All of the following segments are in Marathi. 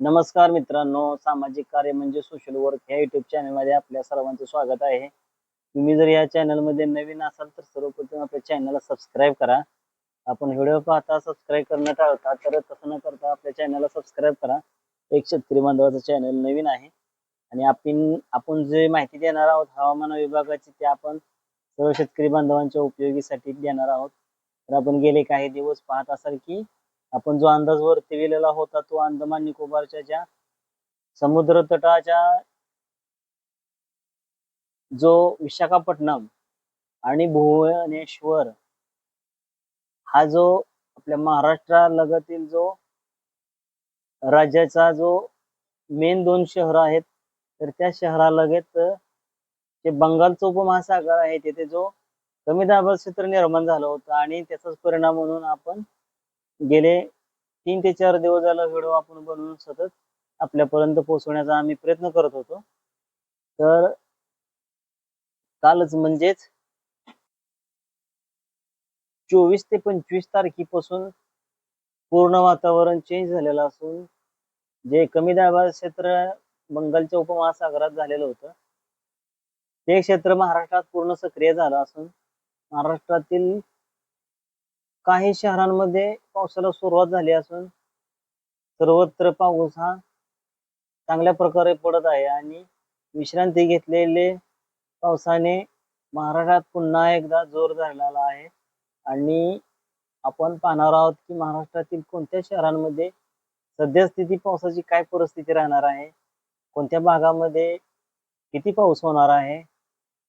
नमस्कार मित्रांनो सामाजिक कार्य म्हणजे सोशल वर्क ह्या युट्यूब चॅनलमध्ये आपल्या सर्वांचं स्वागत आहे. तुम्ही जर या चॅनलमध्ये नवीन असाल तर सर्वप्रथम आपल्या चॅनलला सबस्क्राईब करा. आपण व्हिडिओ पाहता सबस्क्राईब करणं टाळता तर तसं न करता आपल्या चॅनलला सबस्क्राईब करा. एक शेतकरी बांधवाचं चॅनल नवीन आहे. आणि आपण आपण जे माहिती देणार आहोत हवामान विभागाची ते आपण सर्व शेतकरी बांधवांच्या उपयोगीसाठी देणार आहोत. तर आपण गेले काही दिवस पाहत असाल की आपण जो अंदाज वरती गेलेला होता तो अंदमान निकोबारच्या ज्या समुद्र तटाच्या जो विशाखापट्टणम आणि भुवनेश्वर हा जो आपल्या महाराष्ट्रालगतील जो राज्याचा जो मेन दोन शहर आहेत तर त्या शहरालगत जे बंगालचा उपमहासागर आहे तिथे जो कमी दाबाचं क्षेत्र निर्माण झालं होतं आणि त्याचाच परिणाम म्हणून आपण गेले तीन ते चार दिवस झाला व्हिडिओ आपण बनवून सतत आपल्यापर्यंत पोहोचवण्याचा आम्ही प्रयत्न करत होतो. तर कालच म्हणजेच चोवीस ते पंचवीस तारखेपासून पूर्ण वातावरण चेंज झालेलं असून जे कमी दाबाचं क्षेत्र बंगालच्या उपमहासागरात झालेलं होतं ते क्षेत्र महाराष्ट्रात पूर्ण सक्रिय झालं असून महाराष्ट्रातील काही शहरांमध्ये पावसाला सुरुवात झाली असून सर्वत्र पाऊस हा चांगल्या प्रकारे पडत आहे आणि विश्रांती घेतलेले पावसाने महाराष्ट्रात पुन्हा एकदा जोर धरलेला आहे. आणि आपण पाहणार आहोत की महाराष्ट्रातील कोणत्या शहरांमध्ये सद्यस्थिती पावसाची काय परिस्थिती राहणार आहे? कोणत्या भागामध्ये किती पाऊस होणार आहे?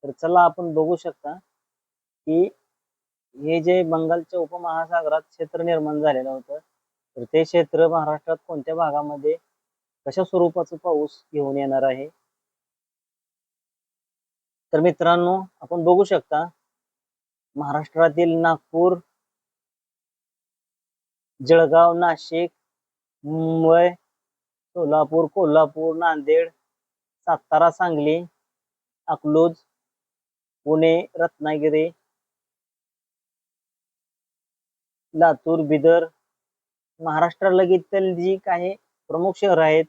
तर चला आपण बघू शकता की हे जे बंगालच्या उपमहासागरात क्षेत्र निर्माण झालेलं होतं तर ते क्षेत्र महाराष्ट्रात कोणत्या भागामध्ये कशा स्वरूपाचा पाऊस घेऊन येणार आहे? तर मित्रांनो आपण बघू शकता महाराष्ट्रातील नागपूर जळगाव नाशिक मुंबई सोलापूर कोल्हापूर नांदेड सातारा सांगली अकलूज पुणे रत्नागिरी लातूर बिदर महाराष्ट्रालगीतील जी काही प्रमुख शहर आहेत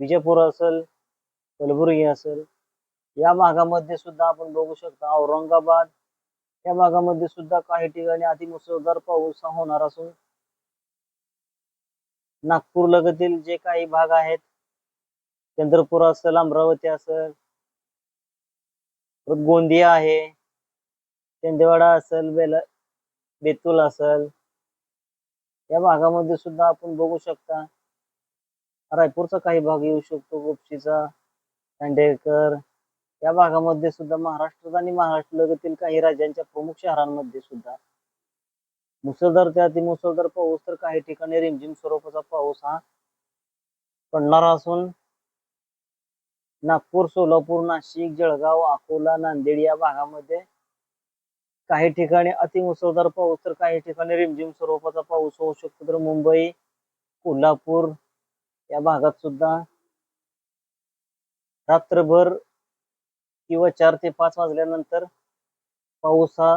विजयपूर असेल कलबुर्गी असेल या भागामध्ये सुद्धा आपण बघू शकता औरंगाबाद. या भागामध्ये सुद्धा काही ठिकाणी अतिमुसळधार पाऊस हा होणार असून नागपूर लगतील जे काही भाग आहेत चंद्रपूर असेल अमरावती असेल गोंदिया आहे चंदेवाडा असेल बेला बेतूल असेल या भागामध्ये सुद्धा आपण बघू शकता. रायपूरचा काही भाग येऊ शकतो गोपशीचा खांडेकर. या भागामध्ये सुद्धा महाराष्ट्रात आणि महाराष्ट्र लगतील काही राज्यांच्या प्रमुख शहरांमध्ये सुद्धा. मुसळधार ते अतिमुसळधार पाऊस तर काही ठिकाणी रिमझिम स्वरूपाचा पाऊस हा पडणार असून नागपूर सोलापूर नाशिक जळगाव अकोला नांदेड या भागामध्ये काही ठिकाणी अतिमुसळधार पाऊस तर काही ठिकाणी रिमझिम स्वरूपाचा पाऊस होऊ शकतो. तर मुंबई कोल्हापूर या भागात सुद्धा रात्रभर किंवा चार ते पाच वाजल्यानंतर पाऊस हा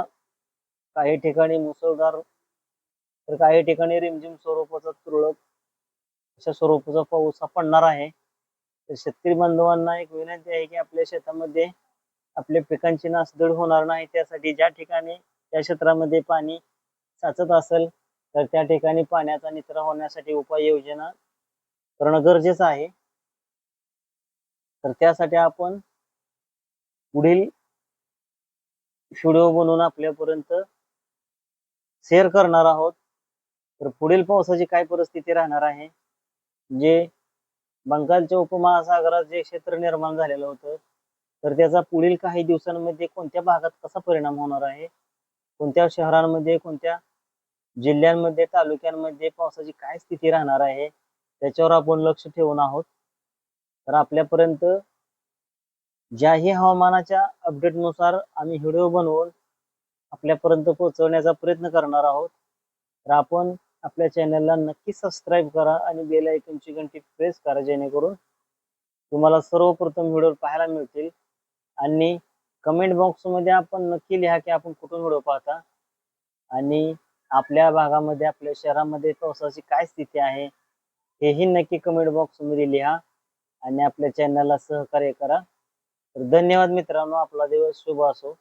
काही ठिकाणी मुसळधार तर काही ठिकाणी रिमझिम स्वरूपाचा तुरळक अशा स्वरूपाचा पाऊस हा पडणार आहे. तर शेतकरी बांधवांना एक विनंती आहे की आपल्या शेतामध्ये आपल्या पिकांची नासधूड होणार नाही. त्यासाठी ज्या ठिकाणी त्या क्षेत्रामध्ये पाणी साचत असेल तर त्या ठिकाणी पाण्याचा निचरा होण्यासाठी उपाययोजना करणं गरजेचं आहे. तर त्यासाठी आपण पुढील व्हिडिओ बनवून आपल्यापर्यंत शेअर करणार आहोत. तर पुढील पावसाची काय परिस्थिती राहणार आहे? जे बंगालच्या उपमहासागरात जे क्षेत्र निर्माण झालेलं होतं तर त्याचा पुढील काही दिवसांमध्ये कोणत्या भागात कसा परिणाम होणार आहे? कोणत्या शहरांमध्ये कोणत्या जिल्ह्यांमध्ये तालुक्यांमध्ये पावसाची काय स्थिती राहणार आहे? त्याच्यावर आपण लक्ष ठेवून आहोत. तर आपल्यापर्यंत ज्याही हवामानाच्या अपडेटनुसार आम्ही व्हिडिओ बनवून आपल्यापर्यंत पोहोचवण्याचा प्रयत्न करणार आहोत. तर आपण आपल्या चॅनलला नक्की सबस्क्राईब करा आणि बेल आयकनची घंटी प्रेस करा जेणेकरून तुम्हाला सर्वप्रथम व्हिडिओ पाहायला मिळतील. आणि कमेंट बॉक्समध्ये आपण नक्की लिहा की आपण कुठून व्हिडिओ पाहता. आणि आपल्या भागामध्ये आपल्या शहरामध्ये पावसाची काय स्थिती आहे हेही नक्की कमेंट बॉक्समध्ये लिहा. आणि आपल्या चॅनलला सहकार्य करा. तर धन्यवाद मित्रांनो आपला दिवस शुभ असो.